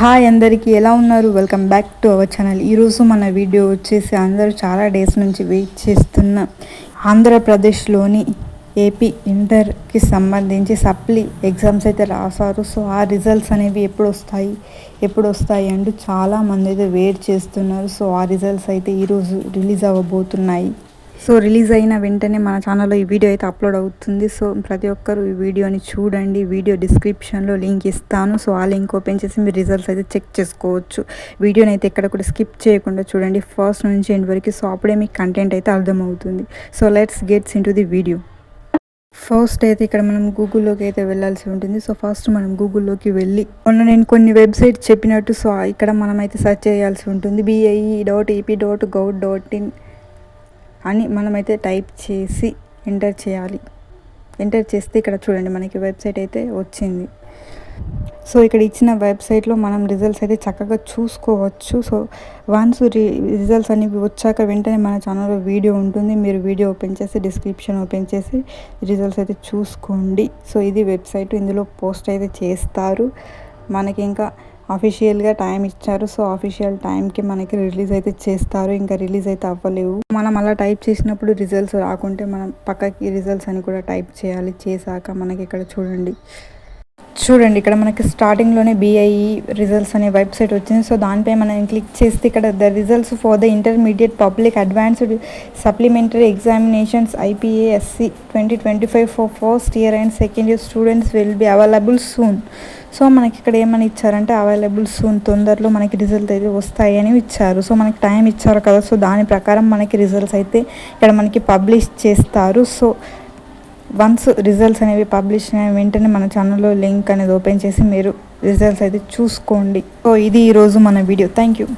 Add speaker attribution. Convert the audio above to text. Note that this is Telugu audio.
Speaker 1: హాయ్ అందరికీ ఎలా ఉన్నారు? Welcome back to our channel. ఈరోజు మన వీడియో వచ్చేసి అందరూ చాలా డేస్ నుంచి వెయిట్ చేస్తున్న ఆంధ్రప్రదేశ్లోని ఏపీ ఇంటర్కి సంబంధించి సప్లీ ఎగ్జామ్స్ అయితే రాశారు. సో ఆ రిజల్ట్స్ అనేవి ఎప్పుడు వస్తాయి ఎప్పుడు వస్తాయి అంటూ చాలామంది అయితే వెయిట్ చేస్తున్నారు. సో ఆ రిజల్ట్స్ అయితే ఈరోజు రిలీజ్ అవ్వబోతున్నాయి. సో రిలీజ్ అయిన వెంటనే మన ఛానల్లో ఈ వీడియో అయితే అప్లోడ్ అవుతుంది. సో ప్రతి ఒక్కరు ఈ వీడియోని చూడండి. వీడియో డిస్క్రిప్షన్లో లింక్ ఇస్తాను. సో ఆ లింక్ ఓపెన్ చేసి మీరు రిజల్ట్స్ అయితే చెక్ చేసుకోవచ్చు. వీడియోని అయితే ఎక్కడ కూడా స్కిప్ చేయకుండా చూడండి. ఫస్ట్ నుంచి ఎండ్ వరకు సో అప్పుడే మీకు కంటెంట్ అయితే అర్థమవుతుంది. So let's gets into the video. First అయితే ఇక్కడ మనం గూగుల్లోకి అయితే వెళ్ళాల్సి ఉంటుంది. సో ఫస్ట్ మనం గూగుల్లోకి వెళ్ళి మొన్న నేను కొన్ని వెబ్సైట్ చెప్పినట్టు సో ఇక్కడ మనం అయితే సెర్చ్ చేయాల్సి ఉంటుంది. BIE dot EP dot gov dot in అని మనమైతే టైప్ చేసి ఎంటర్ చేయాలి. ఎంటర్ చేస్తే ఇక్కడ చూడండి మనకి వెబ్సైట్ అయితే వచ్చింది. సో ఇక్కడ ఇచ్చిన వెబ్సైట్లో మనం రిజల్ట్స్ అయితే చక్కగా చూసుకోవచ్చు. సో వన్స్ రి రిజల్ట్స్ అనేవి వచ్చాక వెంటనే మన ఛానల్లో వీడియో ఉంటుంది. మీరు వీడియో ఓపెన్ చేసి డిస్క్రిప్షన్ ఓపెన్ చేసి రిజల్ట్స్ అయితే చూసుకోండి. సో ఇది వెబ్సైట్ ఇందులో పోస్ట్ అయితే చేస్తారు. మనకి ఇంకా అఫీషియల్గా టైం ఇచ్చారు. సో అఫీషియల్ టైంకి మనకి రిలీజ్ అయితే చేస్తారు. ఇంకా రిలీజ్ అయితే అవ్వలేవు. మనం అలా టైప్ చేసినప్పుడు రిజల్ట్స్ రాకుంటే మనం పక్కకి రిజల్ట్స్ అని కూడా టైప్ చేయాలి. చేశాక మనకి ఇక్కడ చూడండి. చూడండి ఇక్కడ మనకి స్టార్టింగ్లోనే బిఐఈ రిజల్ట్స్ అనే వెబ్సైట్ వచ్చింది. సో దానిపై మనం క్లిక్ చేస్తే ఇక్కడ the results for the intermediate public advanced supplementary examinations IPASE twenty twenty five for first year and second year students will be available soon so మనకి ఇక్కడ ఏమని ఇచ్చారంటే అవైలబుల్ సూన్ తొందరలో మనకి రిజల్ట్ అయితే వస్తాయి అని ఇచ్చారు. సో మనకి టైం ఇచ్చారు కదా. సో దాని ప్రకారం మనకి రిజల్ట్స్ అయితే ఇక్కడ మనకి పబ్లిష్ చేస్తారు. సో వన్స్ రిజల్ట్స్ అనేవి పబ్లిష్ అయిన వెంటనే మన ఛానల్లో లింక్ అనేది ఓపెన్ చేసి మీరు రిజల్ట్స్ అయితే చూసుకోండి. సో ఇది ఈరోజు మన వీడియో థ్యాంక్ యూ